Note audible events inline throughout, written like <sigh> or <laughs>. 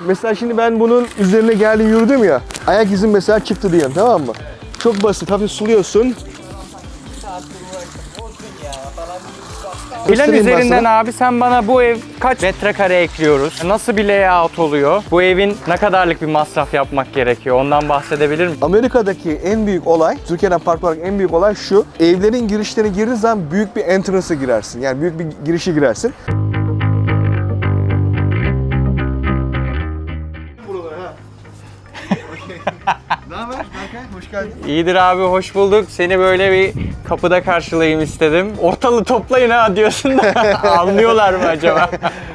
Mesela şimdi ben bunun üzerine geldim yürüdüm ya. Ayak izim mesela çıktı diyelim tamam mı? Çok basit. Hafif suluyorsun. Plan Göstereyim ben üzerinden sana. abi sen bana bu ev kaç metrekare ekliyoruz? Nasıl bir layout oluyor? Bu evin ne kadarlık bir masraf yapmak gerekiyor? Ondan bahsedebilir misin? Amerika'daki en büyük olay, Türkiye'den farklı olarak en büyük olay şu. Evlerin girişlerine girdiğin zaman büyük bir entrance'a girersin. Yani büyük bir girişe girersin. Ne haber? Berkay, hoş geldin. İyidir abi hoş bulduk. Seni böyle bir kapıda karşılayayım istedim. Ortalığı toplayın ha diyorsun da <laughs> anlıyorlar mı acaba?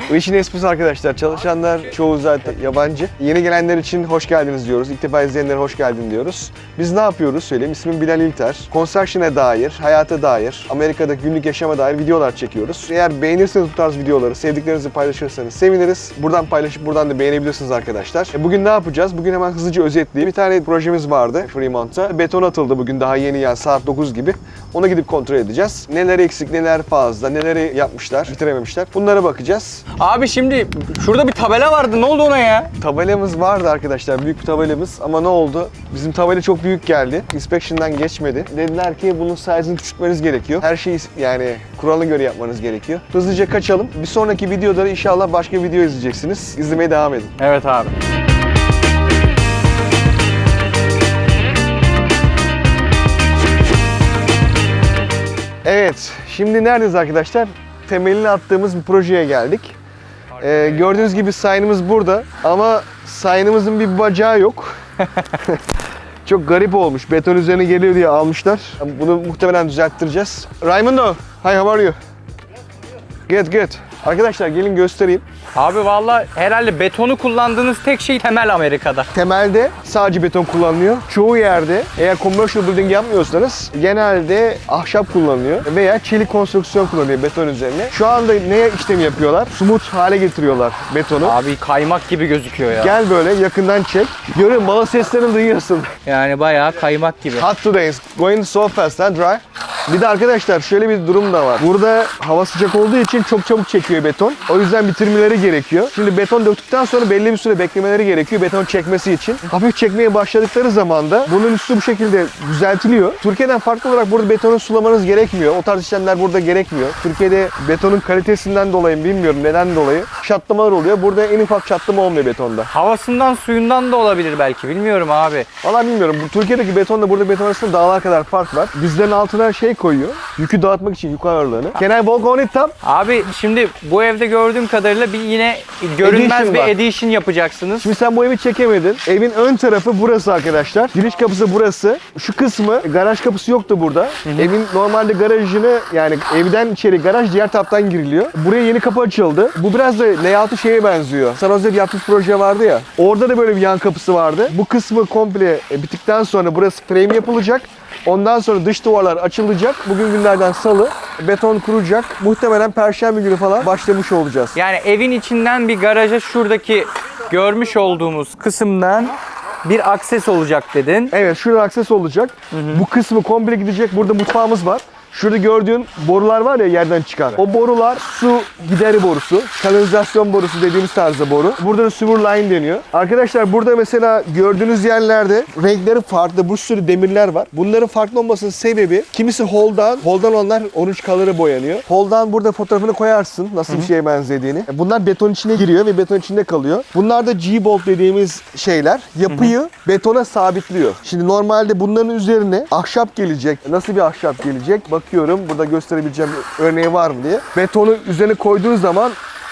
Bu işin esprisi arkadaşlar. Çalışanlar çoğu zaten yabancı. Yeni gelenler için hoş geldiniz diyoruz. İlk defa izleyenlere hoş geldin diyoruz. Biz ne yapıyoruz söyleyeyim. İsmim Bilal İlter. Construction'a dair, hayata dair, Amerika'da günlük yaşama dair videolar çekiyoruz. Eğer beğenirseniz bu tarz videoları, sevdiklerinizi paylaşırsanız seviniriz. Buradan paylaşıp buradan da beğenebilirsiniz arkadaşlar. E, Bugün ne yapacağız? Bugün hemen hızlıca özetleyeyim. Bir tane projemiz vardı Fremont'ta. Beton atıldı bugün daha yeni yani saat 9 gibi. Ona gidip kontrol edeceğiz. Neler eksik, neler fazla, neleri yapmışlar, bitirememişler. Bunlara bakacağız. abi şimdi şurada bir tabela vardı. Ne oldu ona ya? Tabelamız vardı arkadaşlar, büyük bir tabelamız ama ne oldu? Bizim tabela çok büyük geldi. Inspection'dan geçmedi. Dediler ki bunun size'ını küçültmeniz gerekiyor. Her şeyi yani kurala göre yapmanız gerekiyor. Hızlıca kaçalım. Bir sonraki videoda inşallah başka video izleyeceksiniz. İzlemeye devam edin. Evet abi. Evet, şimdi neredeyiz arkadaşlar? Temelini attığımız bir projeye geldik. Ee, gördüğünüz gibi sign'ımız burada ama sign'ımızın bir bacağı yok. <laughs> Çok garip olmuş. Beton üzerine geliyor diye almışlar. Bunu muhtemelen düzelttireceğiz. Raimundo, hi how are you? Good, good. Arkadaşlar gelin göstereyim. Abi valla herhalde betonu kullandığınız tek şey temel Amerika'da. Temelde sadece beton kullanılıyor. Çoğu yerde eğer commercial building yapmıyorsanız genelde ahşap kullanılıyor veya çelik konstrüksiyon kullanıyor beton üzerine. Şu anda ne işlemi yapıyorlar? Sumut hale getiriyorlar betonu. Abi kaymak gibi gözüküyor ya. Gel böyle yakından çek. Görün bala seslerini duyuyorsun. Yani bayağı kaymak gibi. Hot today is going so fast and dry. Bir de arkadaşlar şöyle bir durum da var. Burada hava sıcak olduğu için çok çabuk çekiyor beton. O yüzden bitirmeleri gerekiyor. Şimdi beton döktükten sonra belli bir süre beklemeleri gerekiyor beton çekmesi için. Hafif çekmeye başladıkları zaman da bunun üstü bu şekilde düzeltiliyor. Türkiye'den farklı olarak burada betonu sulamanız gerekmiyor. O tarz işlemler burada gerekmiyor. Türkiye'de betonun kalitesinden dolayı bilmiyorum neden dolayı çatlamalar oluyor. Burada en ufak çatlama olmuyor betonda. Havasından suyundan da olabilir belki bilmiyorum abi. Valla bilmiyorum. Bu Türkiye'deki betonla burada beton arasında dağlar kadar fark var. Bizlerin altına şey koyuyor. Yükü dağıtmak için yük ağırlığını. Can I walk on it tam? Abi şimdi bu evde gördüğüm kadarıyla bir yine görünmez Edition bir var. edition yapacaksınız. Şimdi sen bu evi çekemedin. Evin ön tarafı burası arkadaşlar. Giriş kapısı burası. Şu kısmı garaj kapısı yoktu burada. Evin normalde garajını yani evden içeri garaj diğer taraftan giriliyor. Buraya yeni kapı açıldı. Bu biraz da layout'u şeye benziyor. San Jose'de yaptığımız proje vardı ya. Orada da böyle bir yan kapısı vardı. Bu kısmı komple e, bittikten sonra burası frame yapılacak. Ondan sonra dış duvarlar açılacak. Bugün günlerden salı. Beton kuracak. Muhtemelen perşembe günü falan başlamış olacağız. Yani evin içinden bir garaja şuradaki görmüş olduğumuz kısımdan bir akses olacak dedin. Evet şurada akses olacak. Bu kısmı komple gidecek. Burada mutfağımız var. Şurada gördüğün borular var ya yerden çıkan. O borular su gideri borusu, kanalizasyon borusu dediğimiz tarzda boru. Burada da sewer line deniyor. Arkadaşlar burada mesela gördüğünüz yerlerde renkleri farklı. Bu sürü demirler var. Bunların farklı olmasının sebebi kimisi holdan, holdan olanlar orange color'a boyanıyor. Holdan burada fotoğrafını koyarsın nasıl bir şeye benzediğini. Bunlar beton içine giriyor ve beton içinde kalıyor. Bunlar da G-bolt dediğimiz şeyler yapıyı betona sabitliyor. Şimdi normalde bunların üzerine ahşap gelecek. Nasıl bir ahşap gelecek? Bakıyorum burada gösterebileceğim örneği var mı diye. Betonu üzerine koyduğunuz zaman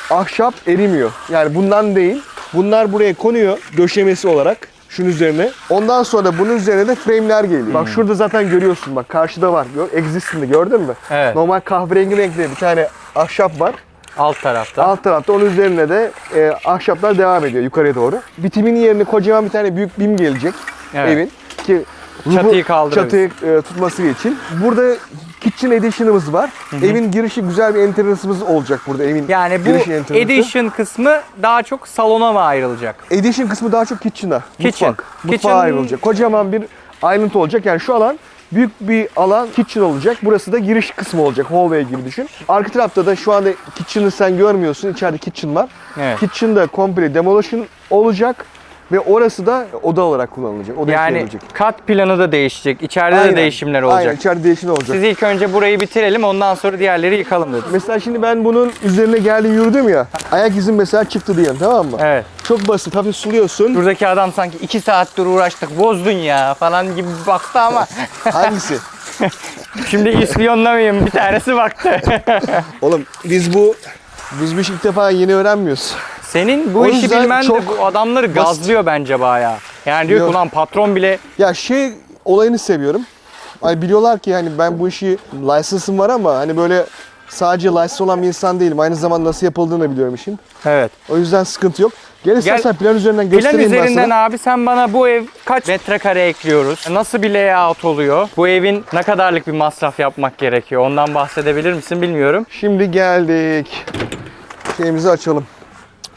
ahşap erimiyor. Yani bundan değil. Bunlar buraya konuyor döşemesi olarak şunun üzerine. Ondan sonra bunun üzerine de frame'ler geliyor. Bak şurada zaten görüyorsun bak karşıda var. Existing'de gördün mü? Evet. Normal kahverengi renkli bir tane ahşap var. Alt tarafta. Alt tarafta onun üzerine de e, ahşaplar devam ediyor yukarıya doğru. Bitimin yerine kocaman bir tane büyük bim gelecek Evet. evin ki Çatıyı kaldırabilsin. Çatıyı e, tutması için. Burada kitchen edition'ımız var. Evin girişi güzel bir enteresanımız olacak burada evin Yani bu giriş enteresanı. edition kısmı daha çok salona mı ayrılacak? Edition kısmı daha çok kitchen'a. Kitchen. Mutfak. Mutfağa Kitchen- ayrılacak. Kocaman bir island olacak. Yani şu alan Büyük bir alan kitchen olacak. Burası da giriş kısmı olacak. Hallway gibi düşün. Arka tarafta da şu anda kitchen'ı sen görmüyorsun. İçeride kitchen var. Evet. Kitchen da komple demolition olacak. Ve orası da oda olarak kullanılacak. Oda Yani işlenilecek. kat planı da değişecek. İçeride de değişimler olacak. Aynen içeride değişimler olacak. Siz ilk önce burayı bitirelim ondan sonra diğerleri yıkalım dedim. Mesela şimdi ben bunun üzerine geldim yürüdüm ya. Ayak izim mesela çıktı diyelim tamam mı? Evet. Çok basit. Hafif suluyorsun. Buradaki adam sanki iki saattir uğraştık bozdun ya falan gibi baktı ama <laughs> Hangisi? <laughs> şimdi ispiyonlamayayım bir tanesi baktı. Oğlum biz bu biz bu işi ilk defa yeni öğrenmiyoruz. Senin bu O işi yüzden bilmen de çok bu adamları gazlıyor bence bayağı. Yani diyor Yok. ki ulan patron bile Ya şey olayını seviyorum. Hani biliyorlar ki hani ben bu işi license'ım var ama hani böyle sadece license olan bir insan değilim. Aynı zamanda nasıl yapıldığını da biliyorum işin. Evet. O yüzden sıkıntı yok. Gel istersen plan üzerinden Plan göstereyim ben üzerinden sana. abi sen bana bu ev kaç metrekare ekliyoruz? Nasıl bir layout oluyor? Bu evin ne kadarlık bir masraf yapmak gerekiyor? Ondan bahsedebilir misin bilmiyorum. Şimdi geldik. Şeyimizi açalım.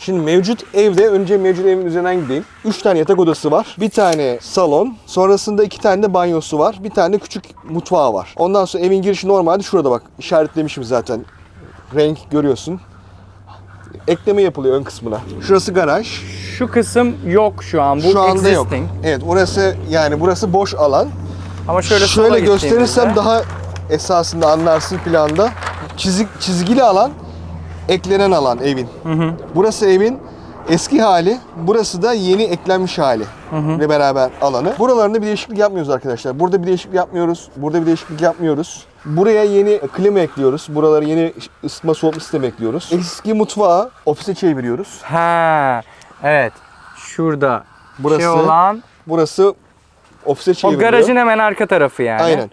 Şimdi mevcut evde önce mevcut evin üzerinden gideyim. 3 tane yatak odası var. Bir tane salon. Sonrasında iki tane de banyosu var. Bir tane küçük mutfağı var. Ondan sonra evin girişi normalde şurada bak. işaretlemişim zaten. Renk görüyorsun. Ekleme yapılıyor ön kısmına. Şurası garaj. Şu kısım yok şu an. Bu Şu anda yok. existing. Evet orası yani burası boş alan. Ama şöyle, Şöyle gösterirsem daha esasında anlarsın planda. Çizik, çizgili alan, eklenen alan evin. Burası evin eski hali, burası da yeni eklenmiş hali ile beraber alanı. Buralarında bir değişiklik yapmıyoruz arkadaşlar. Burada bir değişiklik yapmıyoruz, burada bir değişiklik yapmıyoruz. Buraya yeni klima ekliyoruz. Buralara yeni ısıtma soğutma sistemi ekliyoruz. Eski mutfağı ofise çeviriyoruz. Ha, evet. Şurada. Burası şey olan Burası ofise o çevriliyor. garajın hemen arka tarafı yani. Aynen.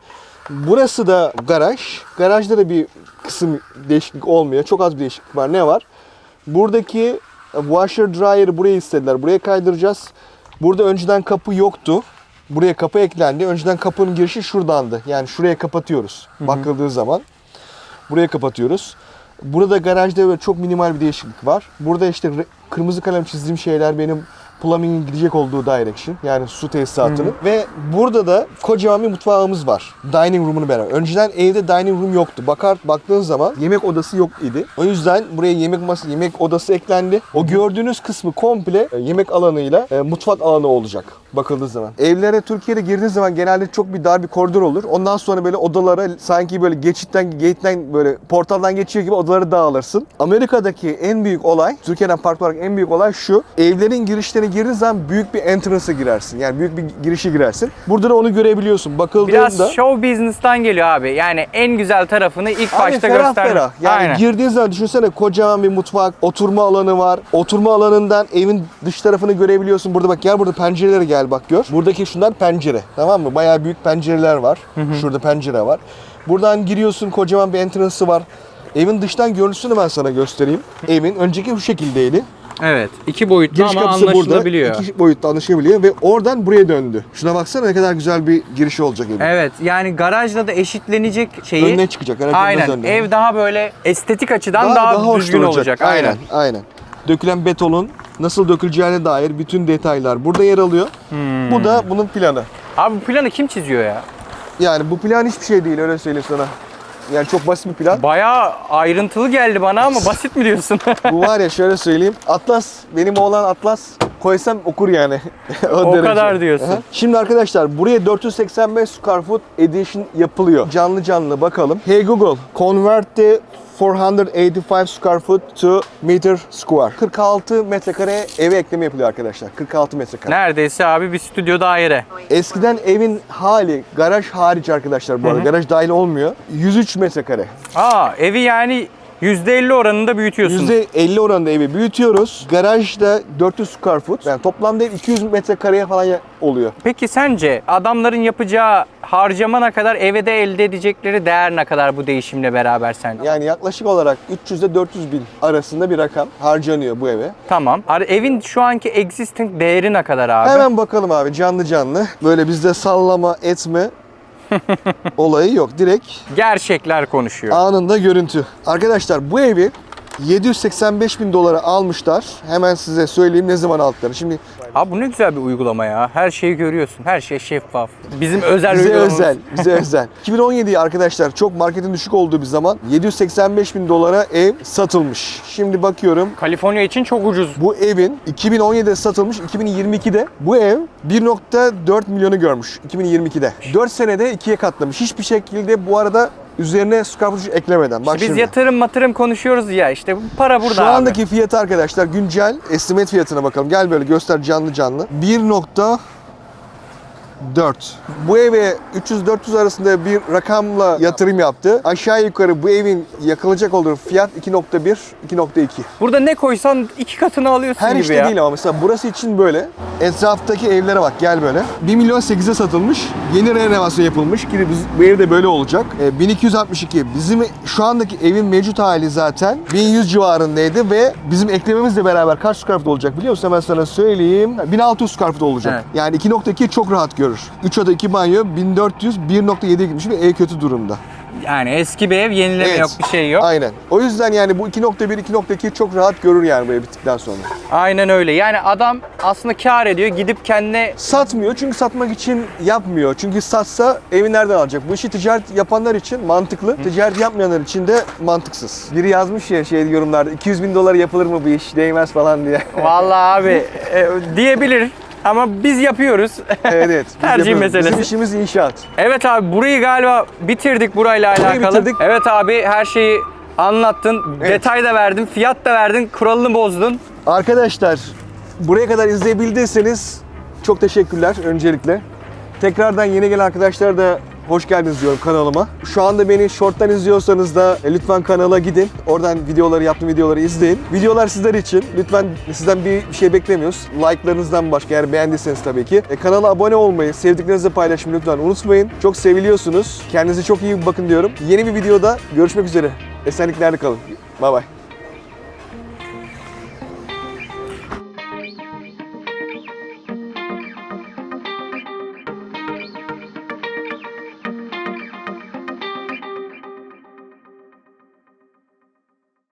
Burası da garaj. Garajda da bir kısım değişiklik olmuyor. Çok az bir değişiklik var. Ne var? Buradaki washer dryer'ı buraya istediler. Buraya kaydıracağız. Burada önceden kapı yoktu. Buraya kapı eklendi. Önceden kapının girişi şuradandı. Yani şuraya kapatıyoruz. Bakıldığı zaman. Buraya kapatıyoruz. Burada garajda böyle çok minimal bir değişiklik var. Burada işte kırmızı kalem çizdiğim şeyler benim plumbing'in gidecek olduğu direction. Yani su tesisatının. Ve burada da kocaman bir mutfağımız var. Dining room'unu beraber. Önceden evde dining room yoktu. Bakar baktığın zaman yemek odası yok idi. O yüzden buraya yemek masası, yemek odası eklendi. O gördüğünüz kısmı komple e, yemek alanıyla e, mutfak alanı olacak bakıldığı zaman. Evlere Türkiye'de girdiğiniz zaman genelde çok bir dar bir koridor olur. Ondan sonra böyle odalara sanki böyle geçitten, gate'den böyle portaldan geçiyor gibi odaları dağılırsın. Amerika'daki en büyük olay, Türkiye'den farklı olarak en büyük olay şu. Evlerin girişlerine girdiğin zaman büyük bir entrance'a girersin. Yani büyük bir girişe girersin. Burada da onu görebiliyorsun. Bakıldığında Biraz show business'tan geliyor abi. Yani en güzel tarafını ilk Abi başta ferah göster. ferah. Yani Aynen. girdiğin zaman düşünsene kocaman bir mutfak, oturma alanı var. Oturma alanından evin dış tarafını görebiliyorsun. Burada bak gel burada pencerelere gel bak gör. Buradaki şunlar pencere. Tamam mı? Bayağı büyük pencereler var. Şurada pencere var. Buradan giriyorsun kocaman bir entrance'ı var. Evin dıştan görüntüsünü ben sana göstereyim. Evin önceki bu şekildeydi. Evet. iki boyutlu Giriş ama kapısı burada. anlaşılabiliyor. İki boyutta anlaşılabiliyor ve oradan buraya döndü. Şuna baksana ne kadar güzel bir girişi olacak evin. Evet yani garajla da eşitlenecek şeyi. Önüne çıkacak. aracın Aynen. önüne. Ev daha böyle estetik açıdan daha, hoş düzgün duracak. olacak. Aynen, aynen. Dökülen betonun nasıl döküleceğine dair bütün detaylar burada yer alıyor. Hmm. Bu da bunun planı. Abi bu planı kim çiziyor ya? Yani bu plan hiçbir şey değil öyle söyleyeyim sana. Yani çok basit bir plan. Bayağı ayrıntılı geldi bana ama basit mi diyorsun? bu var ya şöyle söyleyeyim. Atlas, benim oğlan Atlas koysam okur yani. <laughs> O derece. kadar diyorsun. Aha. Şimdi arkadaşlar buraya 485 square foot edition yapılıyor. Canlı canlı bakalım. Hey Google, convert the 485 square foot to meter square. 46 metrekare eve ekleme yapılıyor arkadaşlar. 46 metrekare. Neredeyse abi bir stüdyo daire. Eskiden evin hali, garaj hariç arkadaşlar bu arada. Garaj dahil olmuyor. 103 metrekare. Aa evi yani %50 oranında büyütüyorsun. %50 oranında evi büyütüyoruz. Garajda 400 square foot. Yani toplamda ev 200 metrekareye falan oluyor. Peki sence adamların yapacağı harcama ne kadar eve de elde edecekleri değer ne kadar bu değişimle beraber sence? Yani yaklaşık olarak 300 ile 400 bin arasında bir rakam harcanıyor bu eve. Tamam. Abi evin şu anki existing değeri ne kadar abi? Hemen bakalım abi canlı canlı. Böyle bizde sallama etme <laughs> olayı yok. Direkt Gerçekler konuşuyor. anında görüntü. Arkadaşlar bu evi 785 bin dolara almışlar. Hemen size söyleyeyim ne zaman aldıklarını. Şimdi Abi bu ne güzel bir uygulama ya. Her şeyi görüyorsun. Her şey şeffaf. Bizim özel bize uygulamamız. özel, bize özel. 2017 <laughs> arkadaşlar çok marketin düşük olduğu bir zaman 785 bin dolara ev satılmış. Şimdi bakıyorum Kaliforniya için çok ucuz. bu evin 2017'de satılmış, 2022'de bu ev 1.4 milyonu görmüş 2022'de. 4 senede ikiye katlamış. Hiçbir şekilde bu arada üzerine footage eklemeden. Bak Biz şimdi. yatırım matırım konuşuyoruz ya işte para burada Şu abi. andaki fiyatı arkadaşlar güncel estimate fiyatına bakalım. Gel böyle göster canlı canlı. 1.4 Bu eve 300-400 arasında bir rakamla yatırım yaptı. Aşağı yukarı bu evin yakılacak olduğu fiyat 2.1, 2.2. Burada ne koysan iki katını alıyorsun Her gibi işte ya. değil ama mesela burası için böyle. Etraftaki evlere bak gel böyle. 1 milyon 8'e satılmış. Yeni renovasyon yapılmış ki biz, bu ev de böyle olacak. E, 1262. Bizim şu andaki evin mevcut hali zaten 1100 civarındaydı ve bizim eklememizle beraber kaç square foot olacak biliyor musun? Hemen sana söyleyeyim. 1600 square foot olacak. Evet. Yani 2.2 çok rahat görür. 3 oda 2 banyo 1400 1.7'ye gitmiş ve ev kötü durumda. Yani eski bir ev yenileme Evet. yok bir şey yok. Aynen. O yüzden yani bu 2.1 2.2 çok rahat görür yani bu ev bittikten sonra. Aynen öyle. Yani adam aslında kar ediyor. Gidip kendine Satmıyor çünkü satmak için yapmıyor. Çünkü satsa evi nereden alacak? Bu işi ticaret yapanlar için mantıklı. Ticaret yapmayanlar için de mantıksız. Biri yazmış ya şey yorumlarda 200 bin dolar yapılır mı bu iş değmez falan diye. vallahi abi <laughs> e, diyebilir ama biz yapıyoruz. evet evet. <laughs> Biz Tercih yapıyoruz. meselesi. Bizim işimiz inşaat. evet abi burayı galiba bitirdik burayla Burayı alakalı. bitirdik. Evet abi her şeyi anlattın. Evet. Detay da verdin, fiyat da verdin, kuralını bozdun. Arkadaşlar buraya kadar izleyebildiyseniz çok teşekkürler öncelikle. Tekrardan yeni gelen arkadaşlar da hoş geldiniz diyorum kanalıma. Şu anda beni short'tan izliyorsanız da e, lütfen kanala gidin. Oradan videoları, yaptığım videoları izleyin. Videolar sizler için. Lütfen sizden bir şey beklemiyoruz. Like'larınızdan başka eğer beğendiyseniz tabii ki. E, kanala abone olmayı, sevdiklerinizle paylaşmayı lütfen unutmayın. Çok seviliyorsunuz. Kendinize çok iyi bakın diyorum. Yeni bir videoda görüşmek üzere. Esenliklerde kalın. Bay bay.